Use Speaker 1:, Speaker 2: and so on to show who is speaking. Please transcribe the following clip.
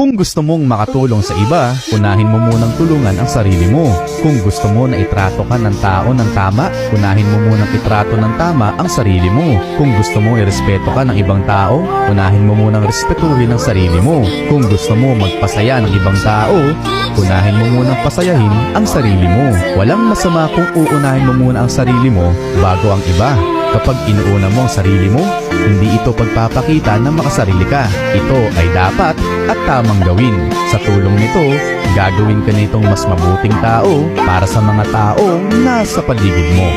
Speaker 1: Kung gusto mong makatulong sa iba, unahin mo munang tulungan ang sarili mo. Kung gusto mo na itrato ka ng tao ng tama, unahin mo munang itrato ng tama ang sarili mo. Kung gusto mo irespeto ka ng ibang tao, unahin mo munang respetuhin ang sarili mo. Kung gusto mo magpasaya ng ibang tao, unahin mo munang pasayahin ang sarili mo. Walang masama kung uunahin mo muna ang sarili mo bago ang iba. Kapag inuuna mo ang sarili mo, hindi ito pagpapakita na makasarili ka. Ito ay dapat at tamang gawin. Sa tulong nito, gagawin ka nitong mas mabuting tao para sa mga tao nasa paligid mo.